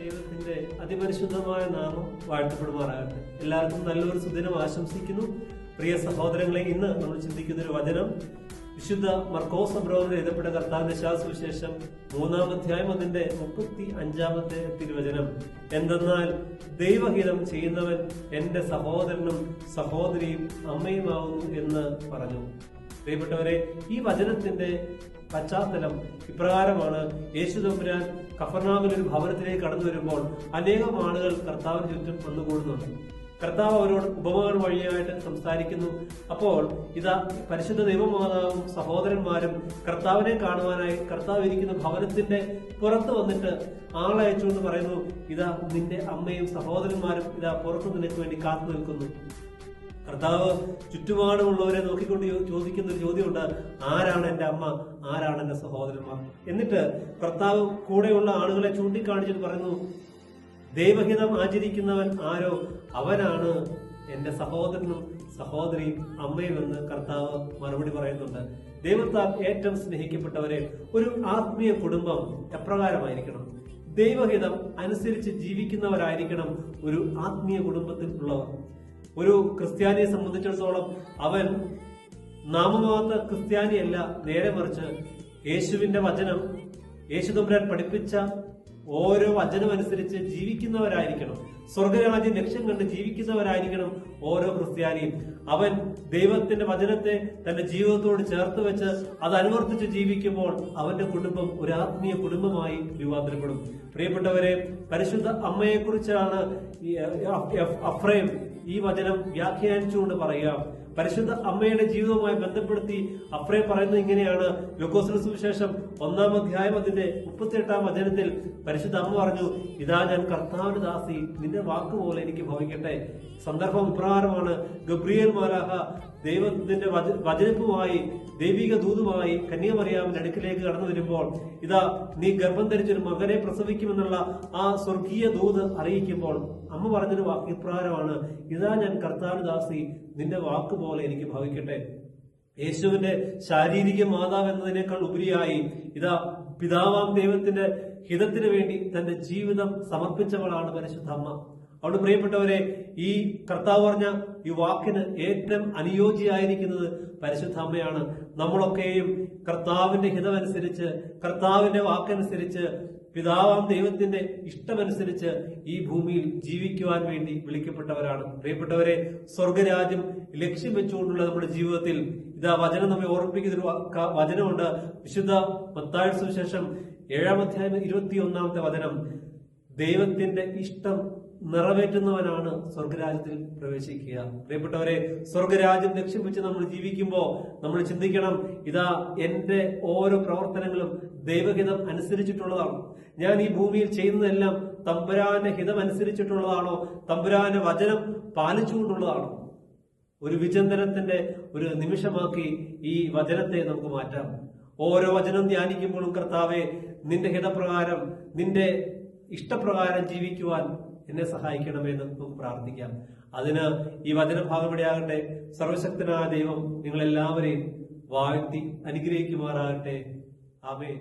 ദൈവത്തിന്റെ അതിപരിശുദ്ധമായ നാമം വാഴ്ത്തപ്പെടുമാറാകട്ടെ. എല്ലാവർക്കും നല്ലൊരു സുദിനം ആശംസിക്കുന്നു. പ്രിയ സഹോദരങ്ങളെ ഇന്ന് നമ്മൾ ചിന്തിക്കുന്ന ഒരു വചനം വിശുദ്ധ മർക്കോസ് അബ്രോഹർ എഴുതപ്പെട്ട കർത്താവിന്റെ ശാസ്ത്രവിശേഷം മൂന്നാം അധ്യായം അതിന്റെ മുപ്പത്തി അഞ്ചാമത്തെ തിരുവചനം. എന്തെന്നാൽ ദൈവഹിതം ചെയ്യുന്നവൻ എന്റെ സഹോദരനും സഹോദരിയും അമ്മയുമാവുന്നു എന്ന് പറഞ്ഞു. പ്രിയപ്പെട്ടവരെ ഈ വചനത്തിന്റെ പശ്ചാത്തലം ഇപ്രകാരമാണ്. യേശു തമ്പുരാൻ കഫർനാമിൽ ഒരു ഭവനത്തിലേക്ക് കടന്നു വരുമ്പോൾ അനേകം ആളുകൾ കർത്താവിന് ചുറ്റും വന്നുകൂടുന്നുണ്ട്. കർത്താവ് അവരോട് ഉപമകൾ വഴിയായിട്ട് സംസാരിക്കുന്നു. അപ്പോൾ ഇതാ പരിശുദ്ധ ദൈവമാതാവും സഹോദരന്മാരും കർത്താവിനെ കാണുവാനായി കർത്താവ് ഇരിക്കുന്ന ഭവനത്തിന്റെ പുറത്ത് വന്നിട്ട് ആളയച്ചുകൊണ്ട് പറയുന്നു ഇതാ നിന്റെ അമ്മയും സഹോദരന്മാരും ഇതാ പുറത്ത് നിനക്ക് വേണ്ടി കാത്തു നിൽക്കുന്നു. കർത്താവ് ചുറ്റുപാടുമുള്ളവരെ നോക്കിക്കൊണ്ട് ചോദിക്കുന്ന ഒരു ചോദ്യമുണ്ട്. ആരാണ് എന്റെ അമ്മ? ആരാണ് എന്റെ സഹോദരന്മാർ എന്നിട്ട് കർത്താവ് കൂടെയുള്ള ആളുകളെ ചൂണ്ടിക്കാണിച്ചിട്ട് പറയുന്നു ദൈവഹിതം ആചരിക്കുന്നവൻ ആരോ? അവനാണ് എന്റെ സഹോദരനും സഹോദരിയും അമ്മയും എന്ന് കർത്താവ് മറുപടി പറയുന്നുണ്ട്. ദൈവത്താൽ ഏറ്റവും സ്നേഹിക്കപ്പെട്ടവരെ ഒരു ആത്മീയ കുടുംബം എപ്രകാരമായിരിക്കണം? ദൈവഹിതം അനുസരിച്ച് ജീവിക്കുന്നവരായിരിക്കണം ഒരു ആത്മീയ കുടുംബത്തിൽ ഉള്ളവർ. ഒരു ക്രിസ്ത്യാനിയെ സംബന്ധിച്ചിടത്തോളം അവൻ നാമമാത്ര ക്രിസ്ത്യാനിയല്ല നേരെ മറിച്ച് യേശുവിന്റെ വചനം യേശു തമ്പുരാൻ പഠിപ്പിച്ച ഓരോ വചനം അനുസരിച്ച് ജീവിക്കുന്നവരായിരിക്കണം. സ്വർഗരാജ്യം ലക്ഷ്യം കണ്ട് ജീവിക്കുന്നവരായിരിക്കണം ഓരോ ക്രിസ്ത്യാനിയും. അവൻ ദൈവത്തിന്റെ വചനത്തെ തന്റെ ജീവിതത്തോട് ചേർത്ത് വെച്ച് അത് അനുവർത്തിച്ച് ജീവിക്കുമ്പോൾ അവന്റെ കുടുംബം ഒരു ആത്മീയ കുടുംബമായി രൂപാന്തരപ്പെടും. പ്രിയപ്പെട്ടവരെ പരിശുദ്ധ അമ്മയെക്കുറിച്ചാണ് അഫ്രൈം ഈ വചനം വ്യാഖ്യാനിച്ചുകൊണ്ട് പറയുക പരിശുദ്ധ അമ്മയുടെ ജീവിതവുമായി ബന്ധപ്പെടുത്തി അപ്രേ പറയുന്നത് ഇങ്ങനെയാണ്. ലൊക്കോസിന് സുവിശേഷം ഒന്നാം അധ്യായം അതിന്റെ മുപ്പത്തിയെട്ടാം വചനത്തിൽ പരിശുദ്ധ അമ്മ പറഞ്ഞു ഇതാ ഞാൻ കർത്താവിന് ദാസി നിന്റെ വാക്കുപോലെ എനിക്ക് ഭവിക്കട്ടെ. സന്ദർഭം ഇപ്രകാരമാണ്. ഗബ്രിയൽ മാലാഹ ദൈവത്തിന്റെ വച- വചനപ്പുമായി ദൈവിക ദൂതുമായി കന്യാമറിയാമിന്റെ അടുക്കിലേക്ക് കടന്നു വരുമ്പോൾ ഇതാ നീ ഗർഭം ധരിച്ചൊരു മകനെ പ്രസവിക്കുമെന്നുള്ള ആ സ്വർഗീയ ദൂത് അറിയിക്കുമ്പോൾ അമ്മ പറഞ്ഞൊരു ഇപ്രകാരമാണ് ഇതാ ഞാൻ കർത്താനുദാസി ദാസി നിന്റെ വാക്ക് പോലെ എനിക്ക് ഭവിക്കട്ടെ. യേശുവിന്റെ ശാരീരിക മാതാവ് എന്നതിനേക്കാൾ ഉപരിയായി ഇതാ പിതാവാം ദൈവത്തിന്റെ ഹിതത്തിന് വേണ്ടി തന്റെ ജീവിതം സമർപ്പിച്ചവളാണ് പരിശുദ്ധ അമ്മ. അവിടെ പ്രിയപ്പെട്ടവരെ ഈ കർത്താവ് പറഞ്ഞ ഈ വാക്കിന് ഏറ്റവും അനുയോജ്യമായിരിക്കുന്നത് പരിശുദ്ധ അമ്മയാണ്. നമ്മളൊക്കെയും കർത്താവിന്റെ ഹിതമനുസരിച്ച് കർത്താവിന്റെ വാക്കനുസരിച്ച് പിതാവാം ദൈവത്തിന്റെ ഇഷ്ടമനുസരിച്ച് ഈ ഭൂമിയിൽ ജീവിക്കുവാൻ വേണ്ടി വിളിക്കപ്പെട്ടവരാണ്. പ്രിയപ്പെട്ടവരെ സ്വർഗരാജ്യം ലക്ഷ്യം വെച്ചുകൊണ്ടുള്ള നമ്മുടെ ജീവിതത്തിൽ ഇതാ വചനം നമ്മെ ഓർമ്മിപ്പിക്കുന്ന വചനമുണ്ട്. വിശുദ്ധ മത്തായ സുവിശേഷം ഏഴാം അധ്യായം ഇരുപത്തി ഒന്നാമത്തെ വചനം. ദൈവത്തിന്റെ ഇഷ്ടം നിറവേറ്റുന്നവനാണ് സ്വർഗരാജ്യത്തിൽ പ്രവേശിക്കുക. പ്രിയപ്പെട്ടവരെ സ്വർഗരാജ്യം ലക്ഷ്യം വെച്ച് നമ്മൾ ജീവിക്കുമ്പോൾ നമ്മൾ ചിന്തിക്കണം ഇതാ എന്റെ ഓരോ പ്രവർത്തനങ്ങളും ദൈവഹിതം അനുസരിച്ചിട്ടുള്ളതാണ്. ഞാൻ ഈ ഭൂമിയിൽ ചെയ്യുന്നതെല്ലാം തമ്പുരാന്റെ ഹിതം അനുസരിച്ചിട്ടുള്ളതാണോ? തമ്പുരാന്റെ വചനം പാലിച്ചുകൊണ്ടുള്ളതാണോ? ഒരു വിചന്തനത്തിന്റെ ഒരു നിമിഷമാക്കി ഈ വചനത്തെ നമുക്ക് മാറ്റാം. ഓരോ വചനം ധ്യാനിക്കുമ്പോഴും കർത്താവെ നിന്റെ ഹിതപ്രകാരം നിന്റെ ഇഷ്ടപ്രകാരം ജീവിക്കുവാൻ എന്നെ സഹായിക്കണമെന്ന് നമുക്ക് പ്രാർത്ഥിക്കാം. അതിന് ഈ വചനഭാഗം ഇടയാകട്ടെ സർവശക്തനായ ദൈവം നിങ്ങളെല്ലാവരെയും വാഴ്ത്തി അനുഗ്രഹിക്കുമാറാകട്ടെ. ആമേ